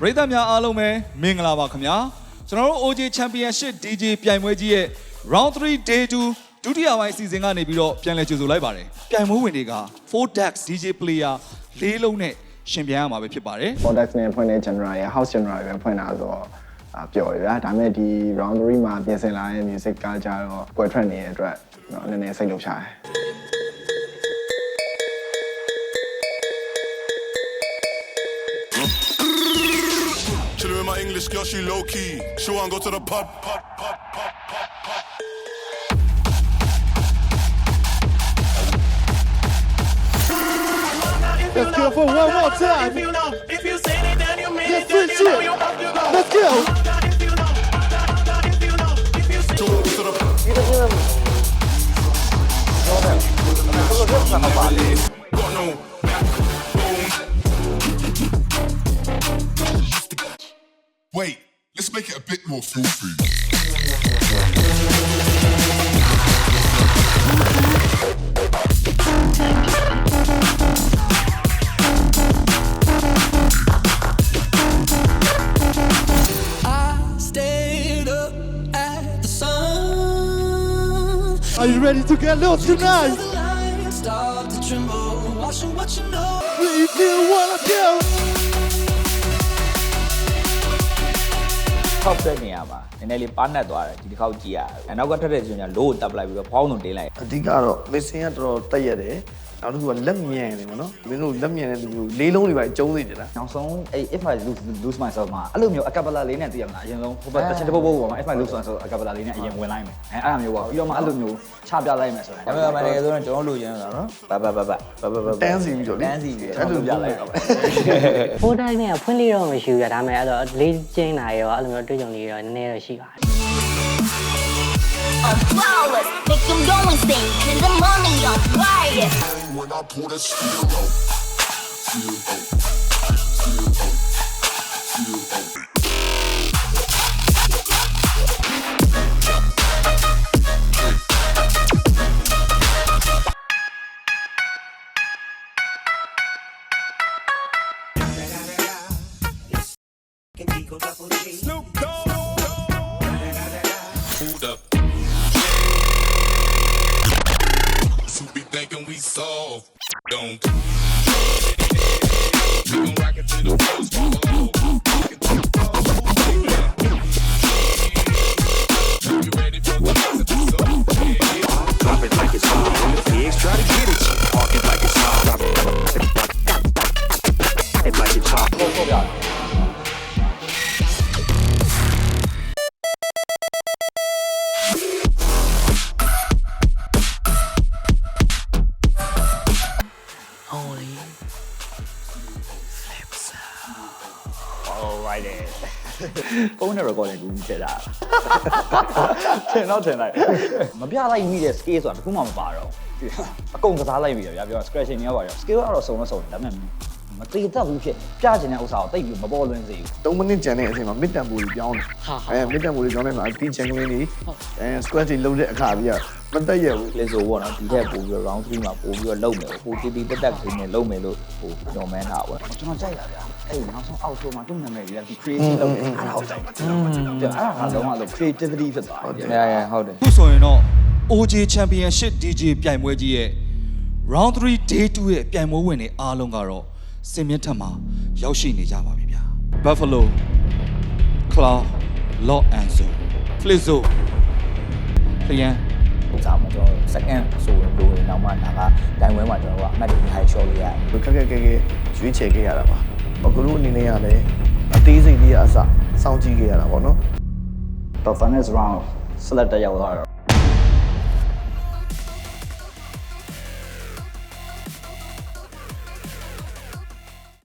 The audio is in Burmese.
ပရိသတ်များအားလုံးပဲမင်္ဂလာပါခင်ဗျာကျွန်တော်တို့ OJ Championship DJ ပြိုင်ပွဲကြီးရဲ့ Round 3 Day 2ဒုတိယပိုင်းအစီအစဉ်ကနေပြီးတော့ပြန်လည်ကြိုဆိုလိုက်ပါတယ်ပြိုင်ပွဲဝင်တွေက4 Dax DJ player လေးလုံးနဲ့ရှင်ပြန်ရမှာပဲဖြစ်ပါတယ် product နဲ့ဖွင့်တဲ့ general ရ house general ပဲဖွင့်တာဆိုတော့အာပျော်တယ်ဗျာဒါပေမဲ့ဒီ round 3မှာပြင်ဆင်လာတဲ့ music ကကြတော့ကွယ်ထွက်နေတဲ့အတွက်တော့နည်းနည်းစိတ်လှုပ်ရှားတယ် my English girl, she low key. She wanna go to the pub. pub, pub, pub, pub, pub. Let's go for one more time. If you know, if you said it, then you mean Yes, it. Then you know you have to go. Let's go. Wait, let's make it a bit more filthy. Are you ready to get lost tonight? Start to tremble, watching what you know. Please what I do. ၆တဲ့နေရာမှာနည်းနည်းလေးပါနတ်သွားတယ်ဒီတစ်ခေါက်ကြည့်ရတယ်။နောက်ကထွက်တဲ့ဆိုရင်လိုးကိုတပ်လိုက်ပြီးတော့ဖောင်းတုံတင်းလိုက်။အဓိကတော့ missing ကတော်တော်တက်ရတယ်။ နောက်တစ်ခုကလက်မြန်တယ်ပေါ့နော်မင်းတို့လက်မြန်တဲ့လူမျိုးလေးလုံးတွေပဲကျုံးနေတယ်လားနောက်ဆုံးအဲ့ if i lose lose myself မှာအဲ့လိုမျိုးအကပလာလေးနဲ့သိရမလားအရင်ဆုံးဟိုဘက်တစ်ချက်တစ်ပုတ်ပုတ်ပေါ်မှာ if i lose myself အကပလာလေးနဲ့အရင်ဝင်လိုက်မယ်အဲအဲ့လိုမျိုးပေါ့ပြီးတော့မှအဲ့လိုမျိုးချပြလိုက်မယ်ဆိုရင်ဒါပေမဲ့မနေ့ကဆိုတော့ကျွန်တော်လိုချင်တာနော်ဘဘဘဘဘဘဘတန်းစီပြီးတော့လေတန်းစီပြီးအဲ့လိုပြလိုက်တော့ဖိုးတိုင်းနဲ့ဖွင့်လေးတော့မရှိဘူးရဒါပေမဲ့အဲ့တော့လေးကျင်းတာရောအဲ့လိုမျိုးတွေ့ကြုံလေးရောနည်းနည်းတော့ရှိပါတယ် When I steel. Steel. Snoop Dogg. Hold up. So be thinking we soft. Don't. We gon' rock it to the post. ဖုန်းနဲ့ recording ကူထည့်တာထင်တော့ထင်လိုက်မပြလိုက်မိတဲ့ scale ဆိုတာတခုမှမပါတော့ဘူးအကုန်ကစားလိုက်ပြီဗျာပြော scratching တွေရောပါရော scale ကတော့စုံတော့စုံတယ်ဒါပေမဲ့ မတည်တတ်ဘူးဖြစ်ပြချင်တဲ့ဥစ္စာကိုတိတ်ပြီးမပေါ်လွင်စေဘူး3မိနစ်ကျန်တဲ့အချိန်မှာမစ်တန်ပူတွေပြောင်းတယ်အဲမစ်တန်ပူတွေပြောင်းတဲ့မှာတီချန်ကလေးတွေအဲ square တွေလုံးတဲ့အခါပြီးတော့မတက်ရဘူးလေဆိုပေါ့နော်ဒီထက်ပို့ပြီးတော့ round 3မှာပို့ပြီးတော့လုံမယ်ပို့တီတီတက်တက်ခင်းနဲ့လုံမယ်လို့ဟိုညော်မန်းတာပေါ့ကျွန်တော်ကြိုက်တာဗျာအဲ့နောက်ဆုံးအောက်ဆိုမှာသူ့နာမည်ကြီးကဒီ creative လုပ်တယ်အဲ့ဒါကိုကြိုက်တယ်ကျွန်တော်အဲ့ဒါကတော့အဲ့လို creativity ဖြစ်သွားတယ်ဟုတ်တယ်ဟုတ်တယ်ခုဆိုရင်တော့ OJ Championship DJ ပြိုင်ပွဲကြီးရဲ့ Round 3 Day 2ရဲ့ပြိုင်ပွဲဝင်တွေအားလုံးကတော့ စင်မြင့်ထက်မှာရောက်ရှိနေကြပါပြီဗျာ Buffalo Claw Lock and Zoo Flizzo ခရန်ဟိုစားမှာကျွန်တော် second ဆိုရင်လို့ရင်တော့မှဒါကဒိုင်ဝဲမှာကျွန်တော်ကအမှတ်တွေ high shot လေးရတယ်ခက်ခက်ခဲခဲရွေးချယ်ခဲ့ရတာပါဘကလူအနေနဲ့ကလည်းအသေးစိတ်လေးအစစောင့်ကြည့်ခဲ့ရတာပေါ့နော် performance round select တက်ရောက်သွားတော့